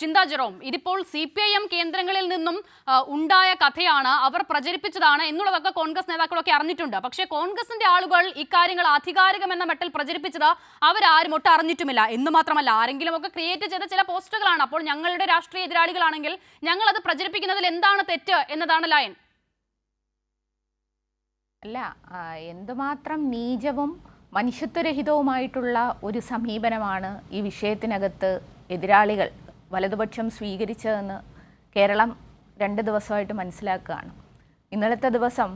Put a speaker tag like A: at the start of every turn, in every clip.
A: ചിന്താ ജെറോം ഇതിപ്പോൾ C P I M കേന്ദ്രങ്ങളിൽ നിന്നും ഉണ്ടായ കഥയാണ് അവർ പ്രചരിപ്പിച്ചതാണ് എന്നുള്ളതൊക്കെ കോൺഗ്രസ് നേതാക്കളൊക്കെ അറിഞ്ഞിട്ടുണ്ട്. പക്ഷേ കോൺഗ്രസിന്റെ ആളുകൾ ഇക്കാര്യങ്ങൾ ആധികാരികമെന്ന മട്ടിൽ പ്രചരിപ്പിച്ചത് അവരാരും ഒട്ടും അറിഞ്ഞിട്ടുമില്ല. എന്ന് മാത്രമല്ല ആരെങ്കിലും ഒക്കെ ക്രിയേറ്റ് ചെയ്ത ചില പോസ്റ്റുകളാണ്. അപ്പോൾ ഞങ്ങളുടെ രാഷ്ട്രീയ എതിരാളികളാണെങ്കിൽ ഞങ്ങൾ അത് പ്രചരിപ്പിക്കുന്നതിൽ എന്താണ് തെറ്റ് എന്നതാണ് ലയൻ
B: അല്ല എന്തുമാത്രം നീചവും മനുഷ്യത്വരഹിതവുമായിട്ടുള്ള ഒരു സമീപനമാണ് ഈ വിഷയത്തിനകത്ത് എതിരാളികൾ. വലതുപക്ഷം സ്വീകരിച്ചതെന്ന് കേരളം രണ്ട് ദിവസമായിട്ട് മനസ്സിലാക്കുകയാണ്. ഇന്നലത്തെ ദിവസം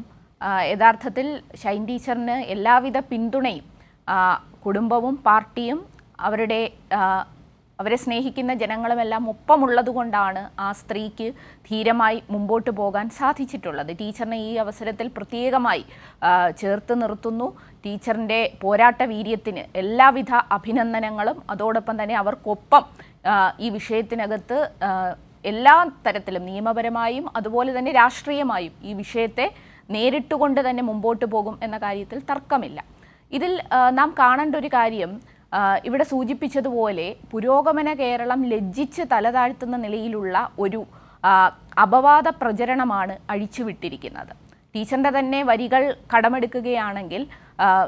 B: യഥാർത്ഥത്തിൽ ഷൈൻ ടീച്ചറിന് എല്ലാവിധ പിന്തുണയും കുടുംബവും പാർട്ടിയും അവരുടെ അവരെ സ്നേഹിക്കുന്ന ജനങ്ങളുമെല്ലാം ഒപ്പമുള്ളത് കൊണ്ടാണ് ആ സ്ത്രീക്ക് ധീരമായി മുമ്പോട്ട് പോകാൻ സാധിച്ചിട്ടുള്ളത്. ടീച്ചറിനെ ഈ അവസരത്തിൽ പ്രത്യേകമായി ചേർത്ത് നിർത്തുന്നു. ടീച്ചറിന്റെ പോരാട്ട വീര്യത്തിന് എല്ലാവിധ അഭിനന്ദനങ്ങളും. അതോടൊപ്പം തന്നെ അവർക്കൊപ്പം ഈ വിഷയത്തിനകത്ത് എല്ലാ തരത്തിലും നിയമപരമായും അതുപോലെ തന്നെ രാഷ്ട്രീയമായും ഈ വിഷയത്തെ നേരിട്ടുകൊണ്ട് തന്നെ മുമ്പോട്ട് പോകും എന്ന കാര്യത്തിൽ തർക്കമില്ല. ഇതിൽ നാം കാണേണ്ട ഒരു കാര്യം ഇവിടെ സൂചിപ്പിച്ചതുപോലെ പുരോഗമന കേരളം ലജ്ജിച്ച് തലതാഴ്ത്തുന്ന നിലയിലുള്ള ഒരു അപവാദ പ്രചരണമാണ് അഴിച്ചുവിട്ടിരിക്കുന്നത്. ടീച്ചറിന്റെ തന്നെ വരികൾ കടമെടുക്കുകയാണെങ്കിൽ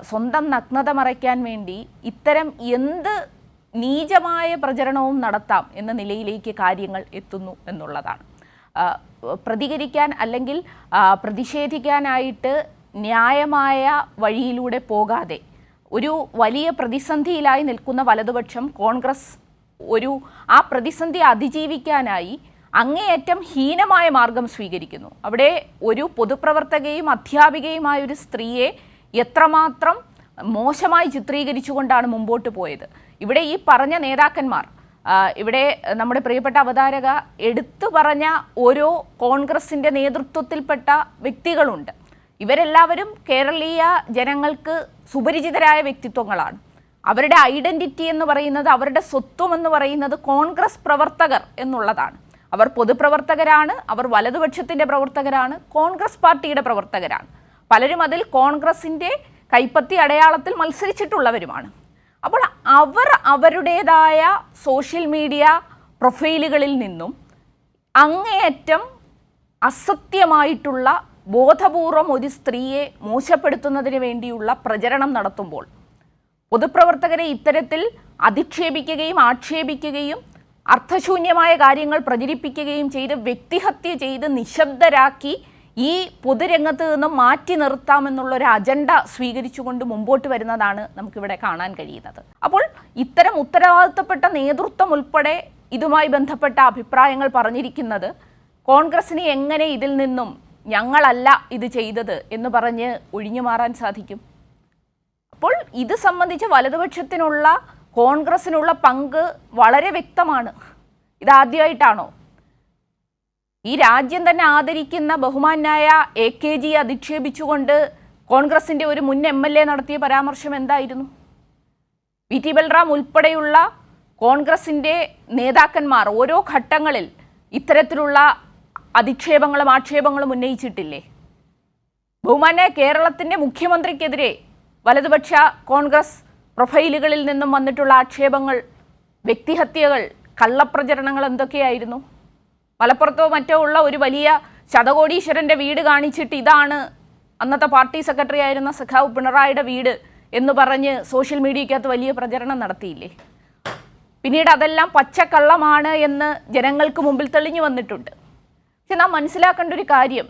B: സ്വന്തം നഗ്നത മറയ്ക്കാൻ വേണ്ടി ഇത്തരം എന്ത് നീചമായ പ്രചരണവും നടത്താം എന്ന നിലയിലേക്ക് കാര്യങ്ങൾ എത്തുന്നു എന്നുള്ളതാണ്. പ്രതികരിക്കാൻ അല്ലെങ്കിൽ പ്രതിഷേധിക്കാനായിട്ട് ന്യായമായ വഴിയിലൂടെ പോകാതെ ഒരു വലിയ പ്രതിസന്ധിയിലായി നിൽക്കുന്ന വലതുപക്ഷം കോൺഗ്രസ് ഒരു ആ പ്രതിസന്ധി അതിജീവിക്കാനായി അങ്ങേയറ്റം ഹീനമായ മാർഗം സ്വീകരിക്കുന്നു. അവിടെ ഒരു പൊതുപ്രവർത്തകയും അധ്യാപികയുമായ ഒരു സ്ത്രീയെ എത്രമാത്രം മോശമായി ചിത്രീകരിച്ചുകൊണ്ടാണ് മുമ്പോട്ട് പോയത്. ഇവിടെ ഈ പറഞ്ഞ നേതാക്കന്മാർ ഇവിടെ നമ്മുടെ പ്രിയപ്പെട്ട അവതാരക എടുത്തു പറഞ്ഞ ഓരോ കോൺഗ്രസിന്റെ നേതൃത്വത്തിൽപ്പെട്ട വ്യക്തികളുണ്ട്. ഇവരെല്ലാവരും കേരളീയ ജനങ്ങൾക്ക് സുപരിചിതരായ വ്യക്തിത്വങ്ങളാണ്. അവരുടെ ഐഡന്റിറ്റി എന്ന് പറയുന്നത് അവരുടെ സ്വത്വം എന്ന് പറയുന്നത് കോൺഗ്രസ് പ്രവർത്തകർ എന്നുള്ളതാണ്. അവർ പൊതുപ്രവർത്തകരാണ് അവർ വലതുപക്ഷത്തിന്റെ പ്രവർത്തകരാണ് കോൺഗ്രസ് പാർട്ടിയുടെ പ്രവർത്തകരാണ്. പലരും അതിൽ കോൺഗ്രസിന്റെ കൈപ്പത്തി അടയാളത്തിൽ മത്സരിച്ചിട്ടുള്ളവരുമാണ്. അപ്പോൾ അവർ അവരുടേതായ സോഷ്യൽ മീഡിയ പ്രൊഫൈലുകളിൽ നിന്നും അങ്ങേയറ്റം അസത്യമായിട്ടുള്ള ബോധപൂർവം ഒരു സ്ത്രീയെ മോശപ്പെടുത്തുന്നതിന് വേണ്ടിയുള്ള പ്രചരണം നടത്തുമ്പോൾ പൊതുപ്രവർത്തകരെ ഇത്തരത്തിൽ അധിക്ഷേപിക്കുകയും ആക്ഷേപിക്കുകയും അർത്ഥശൂന്യമായ കാര്യങ്ങൾ പ്രചരിപ്പിക്കുകയും ചെയ്ത് വ്യക്തിഹത്യ ചെയ്ത് നിശബ്ദരാക്കി ഈ പൊതുരംഗത്ത് നിന്നും മാറ്റി നിർത്താമെന്നുള്ള ഒരു അജണ്ട സ്വീകരിച്ചുകൊണ്ട് മുമ്പോട്ട് വരുന്നതാണ് നമുക്കിവിടെ കാണാൻ കഴിയുന്നത്. അപ്പോൾ ഇത്തരം ഉത്തരവാദിത്തപ്പെട്ട നേതൃത്വം ഉൾപ്പെടെ ഇതുമായി ബന്ധപ്പെട്ട അഭിപ്രായങ്ങൾ പറഞ്ഞിരിക്കുന്നത് കോൺഗ്രസിന് എങ്ങനെ ഇതിൽ നിന്നും ഞങ്ങളല്ല ഇത് ചെയ്തത് എന്ന് പറഞ്ഞ് ഒഴിഞ്ഞു മാറാൻ സാധിക്കും. അപ്പോൾ ഇത് സംബന്ധിച്ച് വലതുപക്ഷത്തിനുള്ള കോൺഗ്രസിനുള്ള പങ്ക് വളരെ വ്യക്തമാണ്. ഇതാദ്യമായിട്ടാണോ ഈ രാജ്യം തന്നെ ആദരിക്കുന്ന ബഹുമാനായ എ കെ ജി അധിക്ഷേപിച്ചുകൊണ്ട് കോൺഗ്രസിന്റെ ഒരു മുൻ എം എൽ എ നടത്തിയ പരാമർശം എന്തായിരുന്നു? വി ടി ബൽറാം ഉൾപ്പെടെയുള്ള കോൺഗ്രസിന്റെ നേതാക്കന്മാർ ഓരോ ഘട്ടങ്ങളിൽ ഇത്തരത്തിലുള്ള അധിക്ഷേപങ്ങളും ആക്ഷേപങ്ങളും ഉന്നയിച്ചിട്ടില്ലേ? ബഹുമാന്യ കേരളത്തിന്റെ മുഖ്യമന്ത്രിക്കെതിരെ വലതുപക്ഷ കോൺഗ്രസ് പ്രൊഫൈലുകളിൽ നിന്നും വന്നിട്ടുള്ള ആക്ഷേപങ്ങൾ വ്യക്തിഹത്യകൾ കള്ളപ്രചരണങ്ങൾ എന്തൊക്കെയായിരുന്നു? മലപ്പുറത്തോ മറ്റോ ഉള്ള ഒരു വലിയ ശതകോടീശ്വരന്റെ വീട് കാണിച്ചിട്ട് ഇതാണ് അന്നത്തെ പാർട്ടി സെക്രട്ടറി ആയിരുന്ന സഖാവ് പിണറായിയുടെ വീട് എന്ന് പറഞ്ഞ് സോഷ്യൽ മീഡിയക്കകത്ത് വലിയ പ്രചരണം നടത്തിയില്ലേ? പിന്നീട് അതെല്ലാം പച്ചക്കള്ളമാണ് എന്ന് ജനങ്ങൾക്ക് മുമ്പിൽ തെളിഞ്ഞു വന്നിട്ടുണ്ട്. പക്ഷെ നാം മനസ്സിലാക്കേണ്ട ഒരു കാര്യം.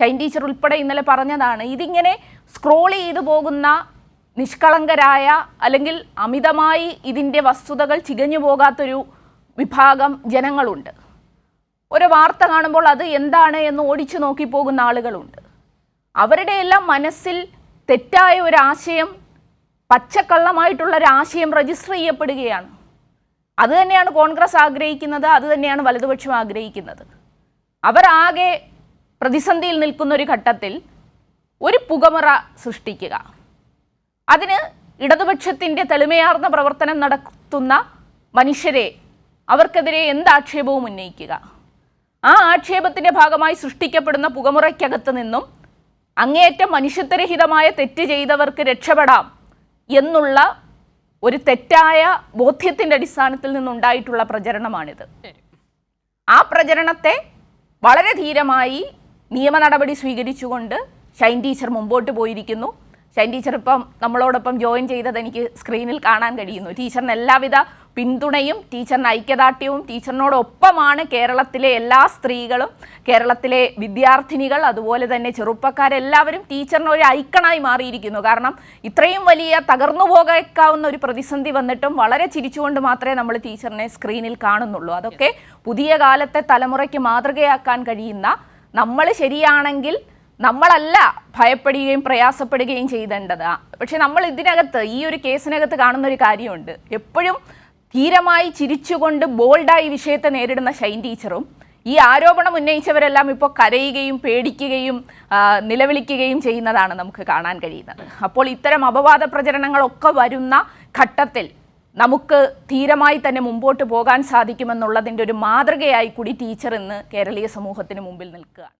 B: ഷൈൻ ടീച്ചർ ഉൾപ്പെടെ ഇന്നലെ പറഞ്ഞതാണ് ഇതിങ്ങനെ സ്ക്രോൾ ചെയ്തു പോകുന്ന നിഷ്കളങ്കരായ അല്ലെങ്കിൽ അമിതമായി ഇതിന്റെ വസ്തുതകൾ ചികഞ്ഞു പോകാത്തൊരു വിഭാഗം ജനങ്ങളുണ്ട്. ഒരു വാർത്ത കാണുമ്പോൾ അത് എന്താണ് എന്ന് ഓടിച്ചു നോക്കി പോകുന്ന ആളുകളുണ്ട്. അവരുടെ എല്ലാം മനസ്സിൽ തെറ്റായ ഒരാശയം ആശയം പച്ചക്കള്ളമായിട്ടുള്ള ഒരു ആശയം രജിസ്റ്റർ ചെയ്യപ്പെടുകയാണ്. അതുതന്നെയാണ് കോൺഗ്രസ് ആഗ്രഹിക്കുന്നത് അതുതന്നെയാണ് വലതുപക്ഷം ആഗ്രഹിക്കുന്നത്. അവർ ആകെ പ്രതിസന്ധിയിൽ നിൽക്കുന്ന ഒരു ഘട്ടത്തിൽ ഒരു പുകമറ സൃഷ്ടിക്കുക. അതിന് ഇടതുപക്ഷത്തിന്റെ തെളിമയാർന്ന പ്രവർത്തനം നടത്തുന്ന മനുഷ്യരെ അവർക്കെതിരെ എന്ത് ആക്ഷേപവും ഉന്നയിക്കുക. ആ ആക്ഷേപത്തിന്റെ ഭാഗമായി സൃഷ്ടിക്കപ്പെടുന്ന പുകമുറയ്ക്കകത്ത് നിന്നും അങ്ങേയറ്റം മനുഷ്യത്വരഹിതമായ തെറ്റ് ചെയ്തവർക്ക് രക്ഷപ്പെടാം എന്നുള്ള ഒരു തെറ്റായ ബോധ്യത്തിന്റെ അടിസ്ഥാനത്തിൽ നിന്നുണ്ടായിട്ടുള്ള പ്രചരണമാണിത്. ആ പ്രചരണത്തെ വളരെ ധീരമായി നിയമ നടപടി സ്വീകരിച്ചുകൊണ്ട് ഷൈൻ ടീച്ചർ മുമ്പോട്ട് പോയിരിക്കുന്നു. ഷൈൻ ടീച്ചർ ഇപ്പം നമ്മളോടൊപ്പം ജോയിൻ ചെയ്തത് എനിക്ക് സ്ക്രീനിൽ കാണാൻ കഴിയുന്നു. ടീച്ചറിന് എല്ലാവിധ പിന്തുണയും ടീച്ചറിന് ഐക്യദാർഢ്യവും ടീച്ചറിനോടൊപ്പമാണ് കേരളത്തിലെ എല്ലാ സ്ത്രീകളും കേരളത്തിലെ വിദ്യാർത്ഥിനികൾ അതുപോലെ തന്നെ ചെറുപ്പക്കാരെല്ലാവരും ടീച്ചറിന് ഒരു ഐക്കണായി മാറിയിരിക്കുന്നു. കാരണം ഇത്രയും വലിയ തകർന്നു പോകേക്കാവുന്ന ഒരു പ്രതിസന്ധി വന്നിട്ടും വളരെ ചിരിച്ചുകൊണ്ട് മാത്രമേ നമ്മൾ ടീച്ചറിനെ സ്ക്രീനിൽ കാണുന്നുള്ളൂ. അതൊക്കെ പുതിയ കാലത്തെ തലമുറയ്ക്ക് മാതൃകയാക്കാൻ കഴിയുന്ന നമ്മൾ ശരിയാണെങ്കിൽ നമ്മളല്ല ഭയപ്പെടുകയും പ്രയാസപ്പെടുകയും ചെയ്തേണ്ടത് പക്ഷെ നമ്മൾ ഇതിനകത്ത് ഈ ഒരു കേസിനകത്ത് കാണുന്ന ഒരു കാര്യമുണ്ട്. എപ്പോഴും ധീരമായി ചിരിച്ചുകൊണ്ട് ബോൾഡായി വിഷയത്തെ നേരിടുന്ന ഷൈൻ ടീച്ചറും ഈ ആരോപണം ഉന്നയിച്ചവരെല്ലാം ഇപ്പോൾ കരയുകയും പേടിക്കുകയും നിലവിളിക്കുകയും ചെയ്യുന്നതാണ് നമുക്ക് കാണാൻ കഴിയുന്നത്. അപ്പോൾ ഇത്തരം അപവാദ പ്രചരണങ്ങളൊക്കെ വരുന്ന ഘട്ടത്തിൽ നമുക്ക് ധീരമായി തന്നെ മുമ്പോട്ട് പോകാൻ സാധിക്കുമെന്നുള്ളതിന്റെ ഒരു മാതൃകയായി കൂടി ടീച്ചർ ഇന്ന് കേരളീയ സമൂഹത്തിന് മുമ്പിൽ നിൽക്കുകയാണ്.